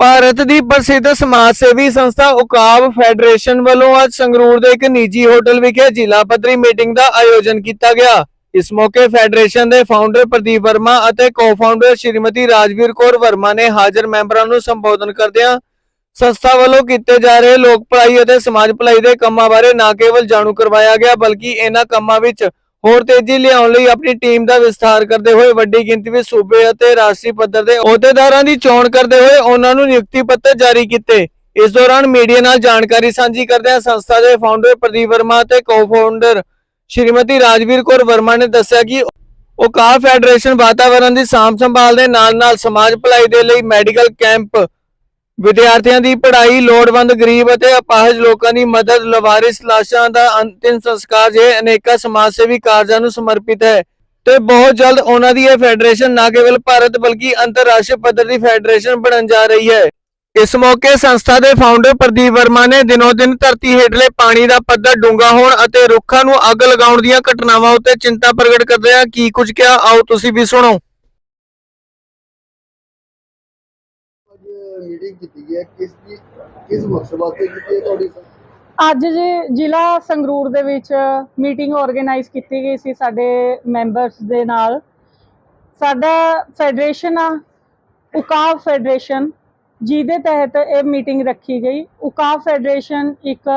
ਭਾਰਤ ਦੀ ਪ੍ਰਸਿੱਧ ਸਮਾਜ ਸੇਵੀ ਸੰਸਥਾ ਉਕਾਬ ਫੈਡਰੇਸ਼ਨ ਵੱਲੋਂ ਅੱਜ ਸੰਗਰੂਰ ਦੇ ਇੱਕ ਨਿੱਜੀ ਹੋਟਲ ਵਿਖੇ ਜ਼ਿਲ੍ਹਾ ਪੱਧਰੀ ਮੀਟਿੰਗ ਦਾ ਆਯੋਜਨ ਕੀਤਾ ਗਿਆ। ਇਸ ਮੌਕੇ ਫੈਡਰੇਸ਼ਨ ਦੇ ਫਾਊਂਡਰ ਪ੍ਰਦੀਪ ਵਰਮਾ ਅਤੇ ਕੋ-ਫਾਊਂਡਰ ਸ਼੍ਰੀਮਤੀ ਰਾਜਵੀਰ ਕੌਰ ਵਰਮਾ ਨੇ ਹਾਜ਼ਰ ਮੈਂਬਰਾਂ ਨੂੰ ਸੰਬੋਧਨ ਕਰਦਿਆਂ ਸੰਸਥਾ ਵੱਲੋਂ ਕੀਤੇ ਜਾ ਰਹੇ ਲੋਕ ਭਲਾਈ ਅਤੇ ਸਮਾਜ ਭਲਾਈ ਦੇ ਕੰਮਾਂ ਬਾਰੇ ਨਾ ਕੇਵਲ ਜਾਣੂ ਕਰਵਾਇਆ ਗਿਆ, ਬਲਕਿ ਇਹਨਾਂ ਕੰਮਾਂ ਵਿੱਚ ਹੋਰ ਤੇਜ਼ੀ ਲਿਆਉਣ ਲਈ ਆਪਣੀ ਟੀਮ ਦਾ ਵਿਸਥਾਰ ਕਰਦੇ ਹੋਏ ਵੱਡੀ ਗਿਣਤੀ ਵਿੱਚ ਸੂਬੇ ਅਤੇ ਰਾਸ਼ਟਰੀ ਪੱਧਰ ਦੇ ਅਹੁਦੇਦਾਰਾਂ ਦੀ ਚੋਣ ਕਰਦੇ ਹੋਏ ਉਹਨਾਂ ਨੂੰ ਨਿਯੁਕਤੀ ਪੱਤਰ ਜਾਰੀ ਕੀਤੇ। ਇਸ ਦੌਰਾਨ ਮੀਡੀਆ ਨਾਲ ਜਾਣਕਾਰੀ ਸਾਂਝੀ ਕਰਦਿਆਂ ਸੰਸਥਾ ਦੇ ਫਾਊਂਡਰ ਪ੍ਰਦੀਪ ਵਰਮਾ ਅਤੇ ਕੋ-ਫਾਊਂਡਰ ਸ਼੍ਰੀਮਤੀ ਰਾਜਵੀਰ ਕੌਰ ਵਰਮਾ ਨੇ ਦੱਸਿਆ ਕਿ ਓਕਾਰ ਫੈਡਰੇਸ਼ਨ ਵਾਤਾਵਰਣ ਦੀ ਸਾਂਭ ਸੰਭਾਲ ਦੇ ਨਾਲ-ਨਾਲ ਸਮਾਜ ਭਲਾਈ ਦੇ ਲਈ ਮੈਡੀਕਲ ਕੈਂਪ ਵਿਦਿਆਰਥੀਆਂ ਦੀ ਪੜ੍ਹਾਈ ਲੋੜਵੰਦ, ਗਰੀਬ ਅਤੇ ਅਪਾਹਜ ਲੋਕਾਂ ਦੀ ਮਦਦ, ਲਵਾਰਿਸ ਲਾਸ਼ਾਂ ਦਾ ਅੰਤਿਮ ਸੰਸਕਾਰ ਜਿਹੇ ਅਨੇਕਾਂ ਸਮਾਜ ਸੇਵੀ ਕਾਰਜਾਂ ਨੂੰ ਸਮਰਪਿਤ ਹੈ। ਤੇ ਬਹੁਤ ਜਲਦ ਉਹਨਾਂ ਦੀ ਇਹ ਫੈਡਰੇਸ਼ਨ ਨਾ ਕੇਵਲ ਭਾਰਤ ਬਲਕਿ ਅੰਤਰਰਾਸ਼ਟਰੀ ਪੱਧਰ ਦੀ ਫੈਡਰੇਸ਼ਨ ਬਣਨ ਜਾ ਰਹੀ ਹੈ। ਇਸ ਮੌਕੇ ਸੰਸਥਾ ਦੇ ਫਾਊਂਡਰ ਪ੍ਰਦੀਪ ਵਰਮਾ ਨੇ ਦਿਨੋ ਦਿਨ ਧਰਤੀ ਹੇਠਲੇ ਪਾਣੀ ਦਾ ਪੱਧਰ ਡੂੰਘਾ ਹੋਣ ਅਤੇ ਰੁੱਖਾਂ ਨੂੰ ਅੱਗ ਲਗਾਉਣ ਦੀਆਂ ਘਟਨਾਵਾਂ ਉੱਤੇ ਚਿੰਤਾ ਪ੍ਰਗਟ ਕਰਦਿਆਂ ਕੀ ਕੁਝ ਕਿਹਾ, ਆਓ ਤੁਸੀਂ ਵੀ ਸੁਣੋ। ਮੀਟਿੰਗ ਕੀਤੀ ਗਈ ਹੈ, ਕਿਸ ਦੀ, ਕਿਸ ਮਕਸਦ ਵਾਸਤੇ ਕੀਤੀ ਹੈ ਤੁਹਾਡੀ ਅੱਜ ਜੀ ਜ਼ਿਲ੍ਹਾ ਸੰਗਰੂਰ ਦੇ ਵਿੱਚ ਮੀਟਿੰਗ ਆਰਗੇਨਾਈਜ਼ ਕੀਤੀ ਗਈ ਸੀ ਸਾਡੇ ਮੈਂਬਰਸ ਦੇ ਨਾਲ, ਸਾਡਾ ਫੈਡਰੇਸ਼ਨ ਆ ਉਕਾਬ ਫੈਡਰੇਸ਼ਨ ਜਿਹਦੇ ਤਹਿਤ ਇਹ ਮੀਟਿੰਗ ਰੱਖੀ ਗਈ। ਉਕਾਬ ਫੈਡਰੇਸ਼ਨ ਇੱਕ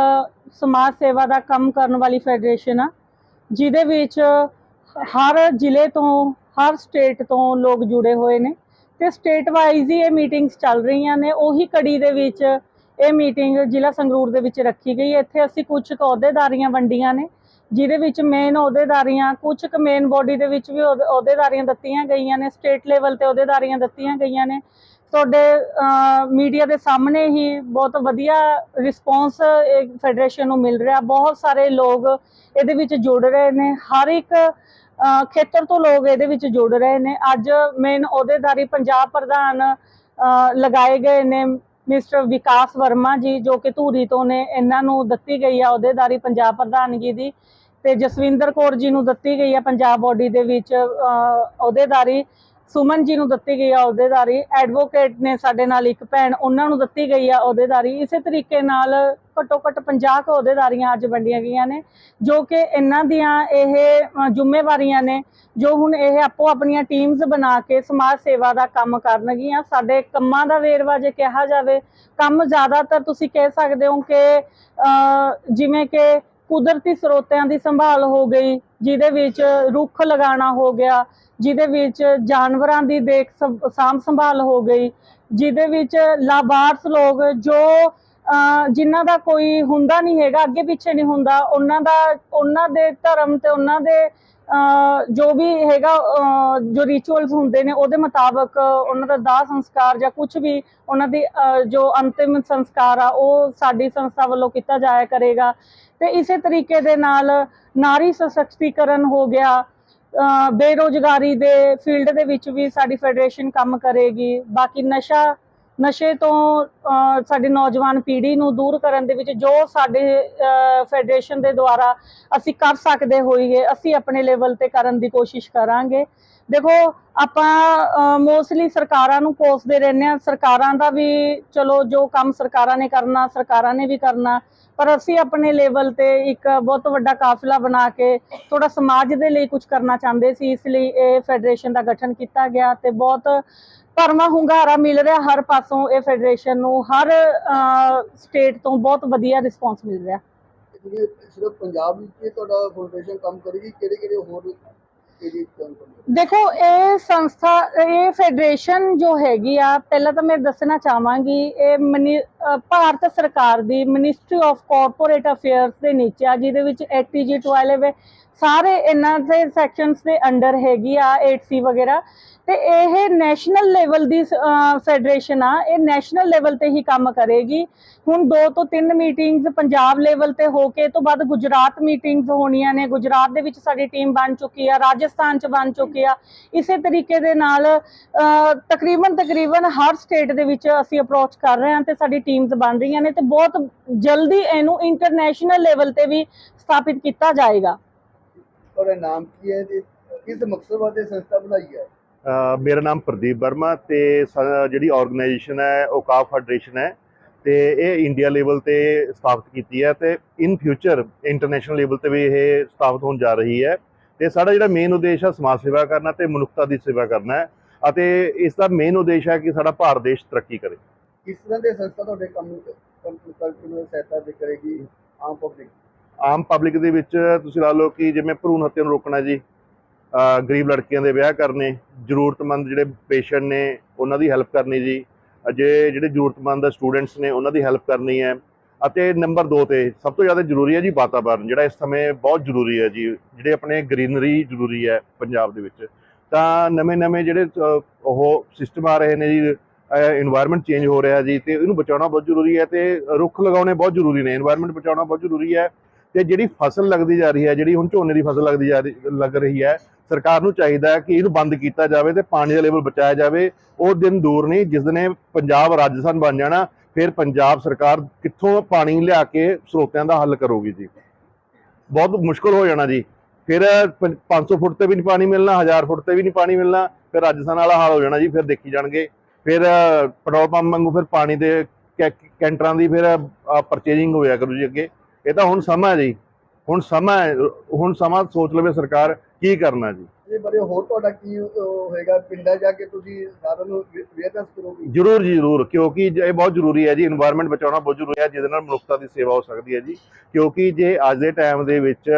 ਸਮਾਜ ਸੇਵਾ ਦਾ ਕੰਮ ਕਰਨ ਵਾਲੀ ਫੈਡਰੇਸ਼ਨ ਆ, ਜਿਹਦੇ ਵਿੱਚ ਹਰ ਜ਼ਿਲ੍ਹੇ ਤੋਂ, ਹਰ ਸਟੇਟ ਤੋਂ ਲੋਕ ਜੁੜੇ ਹੋਏ ਨੇ। ਤੇ ਸਟੇਟ ਵਾਈਜ਼ ਹੀ ਇਹ ਮੀਟਿੰਗਸ ਚੱਲ ਰਹੀਆਂ ਨੇ, ਉਹੀ ਕੜੀ ਦੇ ਵਿੱਚ ਇਹ ਮੀਟਿੰਗ ਜ਼ਿਲ੍ਹਾ ਸੰਗਰੂਰ ਦੇ ਵਿੱਚ ਰੱਖੀ ਗਈ ਇੱਥੇ ਅਸੀਂ ਕੁਝ ਕੁ ਅਹੁਦੇਦਾਰੀਆਂ ਵੰਡੀਆਂ ਨੇ, ਜਿਹਦੇ ਵਿੱਚ ਮੇਨ ਅਹੁਦੇਦਾਰੀਆਂ ਕੁਝ ਕੁ ਮੇਨ ਬੋਡੀ ਦੇ ਵਿੱਚ ਵੀ ਅਹੁਦੇ- ਅਹੁਦੇਦਾਰੀਆਂ ਦਿੱਤੀਆਂ ਗਈਆਂ ਨੇ ਸਟੇਟ ਲੈਵਲ ਤੇ ਅਹੁਦੇਦਾਰੀਆਂ ਦਿੱਤੀਆਂ ਗਈਆਂ ਨੇ। ਤੁਹਾਡੇ ਮੀਡੀਆ ਦੇ ਸਾਹਮਣੇ ਹੀ ਬਹੁਤ ਵਧੀਆ ਰਿਸਪੌਂਸ ਫੈਡਰੇਸ਼ਨ ਨੂੰ ਮਿਲ ਰਿਹਾ। ਬਹੁਤ ਸਾਰੇ ਲੋਕ ਇਹਦੇ ਵਿੱਚ ਜੁੜ ਰਹੇ ਨੇ। ਹਰ ਇੱਕ ਖੇਤਰ ਤੋਂ ਲੋਕ ਇਹਦੇ ਵਿੱਚ ਜੁੜ ਰਹੇ ਨੇ। ਅੱਜ ਮੇਨ ਅਹੁਦੇਦਾਰੀ ਪੰਜਾਬ ਪ੍ਰਧਾਨ ਲਗਾਏ ਗਏ ਨੇ ਮਿਸਟਰ ਵਿਕਾਸ ਵਰਮਾ ਜੀ, ਜੋ ਕਿ ਧੂਰੀ ਤੋਂ ਨੇ। ਇਹਨਾਂ ਨੂੰ ਦਿੱਤੀ ਗਈ ਆ ਅਹੁਦੇਦਾਰੀ ਪੰਜਾਬ ਪ੍ਰਧਾਨਗੀ ਦੀ ਤੇ ਜਸਵਿੰਦਰ ਕੌਰ ਜੀ ਨੂੰ ਦਿੱਤੀ ਗਈ ਆ ਪੰਜਾਬ ਬੋਡੀ ਦੇ ਵਿੱਚ ਅਹੁਦੇਦਾਰੀ। ਸੁਮਨ ਜੀ ਨੂੰ ਦਿੱਤੀ ਗਈ ਆ ਅਹੁਦੇਦਾਰੀ ਐਡਵੋਕੇਟ ਨੇ ਸਾਡੇ ਨਾਲ ਇੱਕ ਭੈਣ, ਉਹਨਾਂ ਨੂੰ ਦਿੱਤੀ ਗਈ ਆ ਅਹੁਦੇਦਾਰੀ। ਇਸੇ ਤਰੀਕੇ ਨਾਲ ਘੱਟੋ ਘੱਟ 50 ਕੁ ਅਹੁਦੇਦਾਰੀਆਂ ਅੱਜ ਵੰਡੀਆਂ ਗਈਆਂ ਨੇ, ਜੋ ਕਿ ਇਹਨਾਂ ਦੀਆਂ ਇਹ ਜ਼ਿੰਮੇਵਾਰੀਆਂ ਨੇ, ਜੋ ਹੁਣ ਇਹ ਆਪੋ ਆਪਣੀਆਂ ਟੀਮਸ ਬਣਾ ਕੇ ਸਮਾਜ ਸੇਵਾ ਦਾ ਕੰਮ ਕਰਨਗੀਆਂ। ਸਾਡੇ ਕੰਮਾਂ ਦਾ ਵੇਰਵਾ ਜੇ ਕਿਹਾ ਜਾਵੇ, ਕੰਮ ਜ਼ਿਆਦਾਤਰ ਤੁਸੀਂ ਕਹਿ ਸਕਦੇ ਹੋ ਕਿ ਜਿਵੇਂ ਕਿ ਕੁਦਰਤੀ ਸਰੋਤਿਆਂ ਦੀ ਸੰਭਾਲ ਹੋ ਗਈ ਜਿਹਦੇ ਵਿੱਚ ਰੁੱਖ ਲਗਾਉਣਾ ਹੋ ਗਿਆ ਜਿਹਦੇ ਵਿੱਚ ਜਾਨਵਰਾਂ ਦੀ ਦੇਖ ਸੰ- ਸਾਂਭ ਸੰਭਾਲ ਹੋ ਗਈ ਜਿਹਦੇ ਵਿੱਚ ਲਾਭਾਰਥ ਲੋਕ ਜੋ ਅ, ਜਿਨ੍ਹਾਂ ਦਾ ਕੋਈ ਹੁੰਦਾ ਨਹੀਂ ਹੈਗਾ ਅੱਗੇ ਪਿੱਛੇ ਨਹੀਂ ਹੁੰਦਾ ਉਹਨਾਂ ਦਾ ਉਹਨਾਂ ਦੇ ਧਰਮ ਤੇ ਉਹਨਾਂ ਦੇ ਜੋ ਵੀ ਹੈਗਾ ਜੋ ਰਿਚੁਅਲਸ ਹੁੰਦੇ ਨੇ ਉਹਦੇ ਮੁਤਾਬਕ ਉਹਨਾਂ ਦਾ ਦਾਹ ਸੰਸਕਾਰ ਜਾਂ ਕੁਝ ਵੀ ਉਹਨਾਂ ਦੀ ਜੋ ਅੰਤਿਮ ਸੰਸਕਾਰ ਆ ਉਹ ਸਾਡੀ ਸੰਸਥਾ ਵੱਲੋਂ ਕੀਤਾ ਜਾਇਆ ਕਰੇਗਾ। ਤੇ ਇਸੇ ਤਰੀਕੇ ਦੇ ਨਾਲ ਨਾਰੀ ਸਸ਼ਕਤੀਕਰਨ ਹੋ ਗਿਆ। ਅ, ਬੇਰੋਜ਼ਗਾਰੀ ਦੇ ਫੀਲਡ ਦੇ ਵਿੱਚ ਵੀ ਸਾਡੀ ਫੈਡਰੇਸ਼ਨ ਕੰਮ ਕਰੇਗੀ। ਬਾਕੀ ਨਸ਼ਾ ਨਸ਼ੇ ਤੋਂ ਅ, ਸਾਡੀ ਨੌਜਵਾਨ ਪੀੜ੍ਹੀ ਨੂੰ ਦੂਰ ਕਰਨ ਦੇ ਵਿੱਚ ਜੋ ਸਾਡੇ ਫੈਡਰੇਸ਼ਨ ਦੇ ਦੁਆਰਾ ਅਸੀਂ ਕਰ ਸਕਦੇ ਹੋਈਏ ਅਸੀਂ ਆਪਣੇ ਲੈਵਲ ਤੇ ਕਰਨ ਦੀ ਕੋਸ਼ਿਸ਼ ਕਰਾਂਗੇ। ਦੇਖੋ ਆਪਾਂ ਮੋਸਟਲੀ ਸਰਕਾਰਾਂ ਨੂੰ ਕੋਸਦੇ ਰਹਿੰਦੇ ਆ ਸਰਕਾਰਾਂ ਦਾ ਵੀ ਚਲੋ ਜੋ ਕੰਮ ਸਰਕਾਰਾਂ ਨੇ ਕਰਨਾ ਸਰਕਾਰਾਂ ਨੇ ਵੀ ਕਰਨਾ ਪਰ ਅਸੀਂ ਆਪਣੇ ਲੈਵਲ ਤੇ ਇੱਕ ਬਹੁਤ ਵੱਡਾ ਕਾਫਲਾ ਬਣਾ ਕੇ ਥੋੜਾ ਸਮਾਜ ਦੇ ਲਈ ਕੁਝ ਕਰਨਾ ਚਾਹੁੰਦੇ ਸੀ। ਇਸ ਲਈ ਇਹ ਫੈਡਰੇਸ਼ਨ ਦਾ ਗਠਨ ਕੀਤਾ ਗਿਆ ਤੇ ਬਹੁਤ ਭਰਵਾਂ ਹੁੰਗਾਰਾ ਮਿਲ ਰਿਹਾ ਹਰ ਪਾਸੋਂ ਇਹ ਫੈਡਰੇਸ਼ਨ ਨੂੰ ਹਰ ਸਟੇਟ ਤੋਂ ਬਹੁਤ ਵਧੀਆ ਰਿਸਪੌਂਸ ਮਿਲ ਰਿਹਾ। ਜਿਵੇਂ ਸਿਰਫ ਪੰਜਾਬ ਵਿੱਚ ਹੀ ਤੁਹਾਡਾ ਫਾਊਂਡੇਸ਼ਨ ਕੰਮ ਕਰੇਗੀ ਕਿਹੜੇ ਕਿਹੜੇ ਹੋਰ ਏਰੀਆ ਕੰਮ ਕਰੇਗੀ? ਦੇਖੋ ਇਹ ਸੰਸਥਾ ਇਹ ਫੈਡਰੇਸ਼ਨ ਜੋ ਹੈਗੀ ਆ ਪਹਿਲਾਂ ਤਾਂ ਮੈਂ ਦੱਸਣਾ ਚਾਹਾਂਗੀ ਇਹ ਭਾਰਤ ਸਰਕਾਰ ਦੀ ਮਿਨਿਸਟਰੀ ਆਫ ਕਾਰਪੋਰੇਟ ਅਫੇਅਰਸ ਦੇ ਨੀਚੇ ਆ, ਜਿਹਦੇ ਵਿੱਚ 80G 12 ਹੈ। ਸਾਰੇ ਇਹਨਾਂ ਦੇ ਸੈਕਸ਼ਨਸ ਦੇ ਅੰਡਰ ਹੈਗੀ ਆ 8C ਵਗੈਰਾ। ਤੇ ਇਹ ਨੈਸ਼ਨਲ ਲੈਵਲ ਦੀ ਫੈਡਰੇਸ਼ਨ ਆ। ਇਹ ਨੈਸ਼ਨਲ ਲੈਵਲ ਤੇ ਹੀ ਕੰਮ ਕਰੇਗੀ। ਹੁਣ ਦੋ ਤੋਂ ਤਿੰਨ ਮੀਟਿੰਗਸ ਪੰਜਾਬ ਲੈਵਲ ਤੇ ਹੋ ਕੇ ਤੋਂ ਬਾਅਦ ਗੁਜਰਾਤ ਮੀਟਿੰਗਸ ਹੋਣੀਆਂ ਨੇ। ਗੁਜਰਾਤ ਦੇ ਵਿੱਚ ਸਾਡੀ ਟੀਮ ਬਣ ਚੁੱਕੀ ਆ, ਰਾਜਸਥਾਨ ਚ ਬਣ ਚੁੱਕੀ ਆ। ਇਸੇ ਤਰੀਕੇ ਦੇ ਨਾਲ ਤਕਰੀਬਨ ਤਕਰੀਬਨ ਹਰ ਸਟੇਟ ਦੇ ਵਿੱਚ ਅਸੀਂ ਅਪਰੋਚ ਕਰ ਰਹੇ ਹਾਂ ਤੇ ਸਾਡੀ ਟੀਮਸ ਬਣ ਰਹੀਆਂ ਨੇ ਤੇ ਬਹੁਤ ਜਲਦੀ ਇਹਨੂੰ ਇੰਟਰਨੈਸ਼ਨਲ ਲੈਵਲ ਤੇ ਵੀ ਸਥਾਪਿਤ ਕੀਤਾ ਜਾਏਗਾ। ਤੁਹਾਡਾ ਨਾਮ ਕੀ ਹੈ ਤੇ ਕਿਸ ਮਕਸਦ ਵਾਸਤੇ ਸੰਸਥਾ ਬਣਾਈ ਹੈ? ਮੇਰਾ ਨਾਮ ਪ੍ਰਦੀਪ ਵਰਮਾ ਤੇ ਜਿਹੜੀ ਆਰਗੇਨਾਈਜੇਸ਼ਨ ਹੈ ਔਕਾਫ ਫੈਡਰੇਸ਼ਨ ਹੈ ਤੇ ਇਹ ਇੰਡੀਆ ਲੈਵਲ ਤੇ ਸਥਾਪਿਤ ਕੀਤੀ ਹੈ ਤੇ ਇਨ ਫਿਊਚਰ ਇੰਟਰਨੈਸ਼ਨਲ ਲੈਵਲ ਤੇ ਵੀ ਇਹ ਸਥਾਪਿਤ ਹੋਣ ਜਾ ਰਹੀ ਹੈ ਤੇ ਸਾਡਾ ਜਿਹੜਾ ਮੇਨ ਉਦੇਸ਼ ਹੈ ਸਮਾਜ ਸੇਵਾ ਕਰਨਾ ਤੇ ਮਨੁੱਖਤਾ ਦੀ ਸੇਵਾ ਕਰਨਾ ਹੈ ਅਤੇ ਇਸ ਦਾ ਮੇਨ ਉਦੇਸ਼ ਹੈ ਕਿ ਸਾਡਾ ਭਾਰਤ ਦੇਸ਼ ਤਰੱਕੀ ਕਰੇ। ਕਿਸ ਤਰ੍ਹਾਂ ਦੇ ਸੰਸਥਾ ਤੁਹਾਡੇ ਕੰਮ ਕੰਪਨੀ ਨੂੰ ਸਹਾਇਤਾ ਦੇ ਕਰੇਗੀ ਆਮ ਪਬਲਿਕ ਆਮ ਪਬਲਿਕ ਦੇ ਵਿੱਚ ਤੁਸੀਂ ਲਾ ਲਓ ਕਿ ਜਿਵੇਂ ਭਰੂਣ ਹੱਤਿਆ ਨੂੰ ਰੋਕਣਾ ਜੀ ਗਰੀਬ ਲੜਕੀਆਂ ਦੇ ਵਿਆਹ ਕਰਨੇ, ਜ਼ਰੂਰਤਮੰਦ ਜਿਹੜੇ ਪੇਸ਼ੈਂਟ ਨੇ ਉਹਨਾਂ ਦੀ ਹੈਲਪ ਕਰਨੀ ਜੀ, ਅਜੇ ਜਿਹੜੇ ਜ਼ਰੂਰਤਮੰਦ ਸਟੂਡੈਂਟਸ ਨੇ ਉਹਨਾਂ ਦੀ ਹੈਲਪ ਕਰਨੀ ਹੈ, ਅਤੇ ਨੰਬਰ 2 ਤੇ ਸਭ ਤੋਂ ਜ਼ਿਆਦਾ ਜ਼ਰੂਰੀ ਹੈ ਜੀ ਵਾਤਾਵਰਨ, ਜਿਹੜਾ ਇਸ ਸਮੇਂ ਬਹੁਤ ਜ਼ਰੂਰੀ ਹੈ ਜੀ, ਜਿਹੜੇ ਆਪਣੇ ਗ੍ਰੀਨਰੀ ਜ਼ਰੂਰੀ ਹੈ ਪੰਜਾਬ ਦੇ ਵਿੱਚ, ਤਾਂ ਨਵੇਂ-ਨਵੇਂ ਜਿਹੜੇ ਉਹ ਸਿਸਟਮ ਆ ਰਹੇ ਨੇ ਜੀ এনवायरमेंट ਚੇਂਜ ਹੋ ਰਿਹਾ ਜੀ ਤੇ ਇਹਨੂੰ ਬਚਾਉਣਾ ਬਹੁਤ ਜ਼ਰੂਰੀ ਹੈ ਤੇ ਰੁੱਖ ਲਗਾਉਣੇ ਬਹੁਤ ਜ਼ਰੂਰੀ ਨੇ এনवायरमेंट ਬਚਾਉਣਾ ਬਹੁਤ ਜ਼ਰੂਰੀ ਹੈ ਤੇ ਜਿਹੜੀ ਫਸਲ ਲੱਗਦੀ ਜਾ ਰਹੀ ਹੈ, ਜਿਹੜੀ ਹੁਣ ਝੋਨੇ ਦੀ ਫਸਲ ਲੱਗਦੀ ਜਾ ਰਹੀ, ਲੱਗ ਰਹੀ ਹੈ, ਸਰਕਾਰ ਨੂੰ ਚਾਹੀਦਾ ਹੈ ਕਿ ਇਹਨੂੰ ਬੰਦ ਕੀਤਾ ਜਾਵੇ ਤੇ ਪਾਣੀ ਦਾ ਲੈਵਲ ਬਚਾਇਆ ਜਾਵੇ। ਉਹ ਦਿਨ ਦੂਰ ਨਹੀਂ, ਜਿਸ ਦਿਨ ਪੰਜਾਬ ਰਾਜਸਥਾਨ ਬਣ ਜਾਣਾ, ਫਿਰ ਪੰਜਾਬ ਸਰਕਾਰ ਕਿੱਥੋਂ ਪਾਣੀ ਲਿਆ ਕੇ ਸਰੋਤਿਆਂ ਦਾ ਹੱਲ ਕਰੋਗੀ ਜੀ। ਬਹੁਤ ਮੁਸ਼ਕਲ ਹੋ ਜਾਣਾ ਜੀ। ਫਿਰ 500 ਫੁੱਟ ਤੇ ਵੀ ਨਹੀਂ ਪਾਣੀ ਮਿਲਣਾ 1000 ਫੁੱਟ ਤੇ ਵੀ ਨਹੀਂ ਪਾਣੀ ਮਿਲਣਾ, ਫਿਰ ਰਾਜਸਥਾਨ ਵਾਲਾ ਹਾਲ ਹੋ ਜਾਣਾ ਜੀ, ਫਿਰ ਦੇਖੀ ਜਾਣਗੇ। ਫਿਰ ਪੈਟਰੋਲ ਪੰਪ ਵਾਂਗੂ ਫਿਰ ਪਾਣੀ ਦੇ ਕੈਂਟਰਾਂ ਦੀ ਫਿਰ ਪਰਚੇਜਿੰਗ ਹੋਇਆ ਕਰੂ ਜੀ ਅੱਗੇ। ਇਹ ਤਾਂ ਹੁਣ ਸਮਾਂ ਜੀ। ਹੁਣ ਸਮਾਂ ਹੁਣ ਸਮਾਂ ਸੋਚ ਲਵੇ ਸਰਕਾਰ ਕੀ ਕਰਨਾ ਜੀ। ਹੋਰ ਤੁਹਾਡਾ ਕੀ ਪਿੰਡਾਂ ਜਾ ਕੇ ਤੁਸੀਂ ਜ਼ਰੂਰ ਜੀ ਜ਼ਰੂਰ। ਕਿਉਂਕਿ ਇਹ ਬਹੁਤ ਜ਼ਰੂਰੀ ਹੈ ਜੀ। এনवायरमेंट ਬਚਾਉਣਾ ਬਹੁਤ ਜ਼ਰੂਰੀ ਹੈ ਜਿਹਦੇ ਨਾਲ ਮਨੁੱਖਤਾ ਦੀ ਸੇਵਾ ਹੋ ਸਕਦੀ ਹੈ ਜੀ। ਕਿਉਂਕਿ ਜੇ ਅੱਜ ਦੇ ਟਾਈਮ ਦੇ ਵਿੱਚ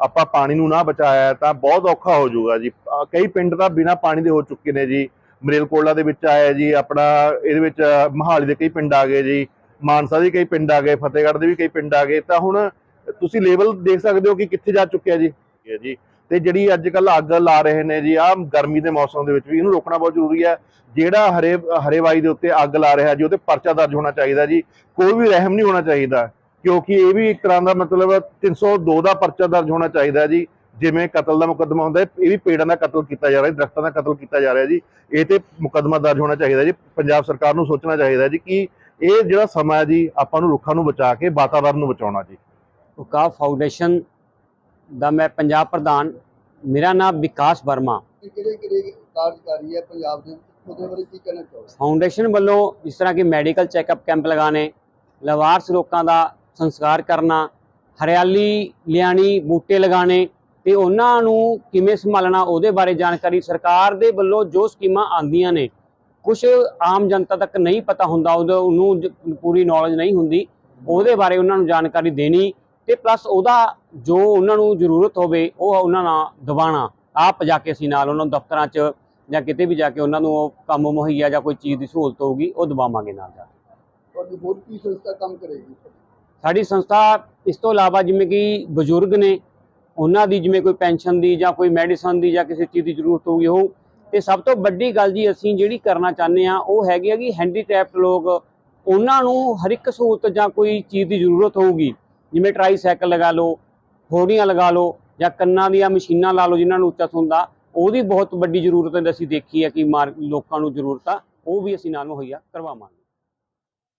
ਆਪਾਂ ਪਾਣੀ ਨੂੰ ਨਾ ਬਚਾਇਆ ਤਾਂ ਬਹੁਤ ਔਖਾ ਹੋ ਜਾਊਗਾ ਜੀ। ਕਈ ਪਿੰਡ ਤਾਂ ਬਿਨਾ ਪਾਣੀ ਦੇ ਹੋ ਚੁੱਕੇ ਨੇ ਜੀ। ਮਰੇਲਕੋਟਲਾ ਦੇ ਵਿੱਚ ਆਇਆ ਜੀ ਆਪਣਾ ਇਹਦੇ ਵਿੱਚ ਮੋਹਾਲੀ ਦੇ ਕਈ ਪਿੰਡ ਆ ਗਏ ਜੀ ਮਾਨਸਾ ਦੇ ਕਈ ਪਿੰਡ ਆ ਗਏ ਫਤਿਹਗੜ੍ਹ ਦੇ ਵੀ ਕਈ ਪਿੰਡ ਆ ਗਏ। ਤਾਂ ਹੁਣ ਤੁਸੀਂ ਲੈਵਲ ਦੇਖ ਸਕਦੇ ਹੋ ਕਿ ਕਿੱਥੇ ਜਾ ਚੁੱਕਿਆ ਜੀ। ਹੈ ਜੀ। ਤੇ ਜਿਹੜੀ ਅੱਜ ਕੱਲ ਅੱਗ ਲਾ ਰਹੇ ਨੇ ਜੀ ਆ ਗਰਮੀ ਦੇ ਮੌਸਮ ਦੇ ਵਿੱਚ ਵੀ ਇਹਨੂੰ ਰੋਕਣਾ ਬਹੁਤ ਜ਼ਰੂਰੀ ਹੈ। ਜਿਹੜਾ ਹਰੇ ਹਰੇਵਾਈ ਦੇ ਉੱਤੇ ਅੱਗ ਲਾ ਰਿਹਾ ਜੀ ਉਹਤੇ ਪਰਚਾ ਦਰਜ ਹੋਣਾ ਚਾਹੀਦਾ ਜੀ। ਕੋਈ ਵੀ ਰਹਿਮ ਨਹੀਂ ਹੋਣਾ ਚਾਹੀਦਾ ਕਿਉਂਕਿ ਇਹ ਵੀ ਇੱਕ ਤਰ੍ਹਾਂ ਦਾ ਮਤਲਬ 302 ਦਾ ਪਰਚਾ ਦਰਜ ਹੋਣਾ ਚਾਹੀਦਾ ਜੀ। ਜਿਵੇਂ ਕਤਲ ਦਾ ਮੁਕੱਦਮਾ ਹੁੰਦਾ ਇਹ ਵੀ ਪੇੜਾਂ ਦਾ ਕਤਲ ਕੀਤਾ ਜਾ ਰਿਹਾ ਦਰਖਤਾਂ ਦਾ ਕਤਲ ਕੀਤਾ ਜਾ ਰਿਹਾ ਜੀ। ਇਹ ਤੇ ਮੁਕੱਦਮਾ ਦਰਜ ਹੋਣਾ ਚਾਹੀਦਾ ਜੀ ਪੰਜਾਬ ਸਰਕਾਰ ਨੂੰ ਸੋਚਣਾ ਚਾਹੀਦਾ ਜੀ ਕਿ ਇਹ ਜਿਹੜਾ ਸਮਾਂ ਹੈ ਜੀ ਆਪਾਂ ਨੂੰ ਰੁੱਖਾਂ ਨੂੰ ਬਚਾ ਕੇ ਵਾਤਾਵਰਨ ਨੂੰ ਬਚਾਉਣਾ ਜੀ। ਉਕਾਬ ਫਾਊਂਡੇਸ਼ਨ ਦਾ ਮੈਂ ਪੰਜਾਬ ਪ੍ਰਧਾਨ ਮੇਰਾ ਨਾਮ ਵਿਕਾਸ ਵਰਮਾ। ਕਿਹੜੇ ਕਿਹੜੇ ਕਾਰਜਕਾਰੀ ਹੈ ਪੰਜਾਬ ਦੇ? ਉਹਦੇ ਬਾਰੇ ਕੀ ਕਹਿਣਾ ਚਾਹੋਗੇ? ਫਾਊਂਡੇਸ਼ਨ ਵੱਲੋਂ ਜਿਸ ਤਰ੍ਹਾਂ ਕਿ ਮੈਡੀਕਲ ਚੈੱਕਅਪ ਕੈਂਪ ਲਗਾਣੇ ਲਵਾਰਸ ਲੋਕਾਂ ਦਾ ਸੰਸਕਾਰ ਕਰਨਾ ਹਰਿਆਲੀ ਲਿਆਣੀ ਬੂਟੇ ਲਗਾਣੇ ਤੇ ਉਹਨਾਂ ਨੂੰ ਕਿਵੇਂ ਸੰਭਾਲਣਾ ਉਹਦੇ ਬਾਰੇ ਜਾਣਕਾਰੀ ਸਰਕਾਰ ਦੇ ਵੱਲੋਂ ਜੋ ਸਕੀਮਾਂ ਆਉਂਦੀਆਂ ਨੇ ਕੁਝ ਆਮ ਜਨਤਾ ਤੱਕ ਨਹੀਂ ਪਤਾ ਹੁੰਦਾ ਉਹਦਾ ਉਹਨੂੰ ਪੂਰੀ ਨੌਲੇਜ ਨਹੀਂ ਹੁੰਦੀ ਉਹਦੇ ਬਾਰੇ ਉਹਨਾਂ ਨੂੰ ਜਾਣਕਾਰੀ ਦੇਣੀ ਤੇ ਪਲੱਸ ਉਹਦਾ ਜੋ ਉਹਨਾਂ ਨੂੰ ਜ਼ਰੂਰਤ ਹੋਵੇ ਉਹ ਉਹਨਾਂ ਨਾਲ ਦਿਵਾਣਾ ਆਪ ਜਾ ਕੇ ਅਸੀਂ ਨਾਲ ਉਹਨਾਂ ਨੂੰ ਦਫ਼ਤਰਾਂ 'ਚ ਜਾਂ ਕਿਤੇ ਵੀ ਜਾ ਕੇ ਉਹਨਾਂ ਨੂੰ ਉਹ ਕੰਮ ਮੁਹੱਈਆ ਜਾਂ ਕੋਈ ਚੀਜ਼ ਦੀ ਸਹੂਲਤ ਹੋਊਗੀ ਉਹ ਦਵਾਵਾਂਗੇ ਨਾਲ ਜਾ ਕੇ। ਤੁਹਾਡੀ ਹੋਰ ਕੀ ਸੰਸਥਾ ਕੰਮ ਕਰੇਗੀ ਸਾਡੀ ਸੰਸਥਾ ਇਸ ਤੋਂ ਇਲਾਵਾ ਜਿਵੇਂ ਕਿ ਬਜ਼ੁਰਗ ਨੇ ਉਹਨਾਂ ਦੀ ਜਿਵੇਂ ਕੋਈ ਪੈਨਸ਼ਨ ਦੀ ਜਾਂ ਕੋਈ ਮੈਡੀਸਨ ਦੀ ਜਾਂ ਕਿਸੇ ਚੀਜ਼ ਦੀ ਜ਼ਰੂਰਤ ਹੋਊਗੀ ਉਹ ਤੇ ਸਭ ਤੋਂ ਵੱਡੀ ਗੱਲ ਜੀ ਅਸੀਂ ਜਿਹੜੀ ਕਰਨਾ ਚਾਹੁੰਦੇ ਆ ਉਹ ਹੈਗੀ ਆ ਕਿ ਹੈਂਡੀਕੈਪਟ ਲੋਕ ਉਹਨਾਂ ਨੂੰ ਹਰ ਇੱਕ ਸਹੂਲਤ ਜਾਂ ਕੋਈ ਚੀਜ਼ ਦੀ ਜ਼ਰੂਰਤ ਹੋਊਗੀ। ਜਿਵੇਂ ਟਰਾਈਸਾਈਕਲ ਲਗਾ ਲਓ, ਹੋੜੀਆਂ ਲਗਾ ਲਓ ਜਾਂ ਕੰਨਾਂ ਦੀਆਂ ਮਸ਼ੀਨਾਂ ਲਾ ਲਓ ਜਿਨ੍ਹਾਂ ਨੂੰ ਉੱਚਾ ਹੁੰਦਾ ਉਹਦੀ ਬਹੁਤ ਵੱਡੀ ਜ਼ਰੂਰਤ ਹੈ ਅਸੀਂ ਦੇਖੀ ਹੈ ਕਿ ਮਾਰ, ਲੋਕਾਂ ਨੂੰ ਜ਼ਰੂਰਤ ਆ, ਉਹ ਵੀ ਅਸੀਂ ਨਾਲ ਮੁਹੱਈਆ ਕਰਵਾਵਾਂਗੇ।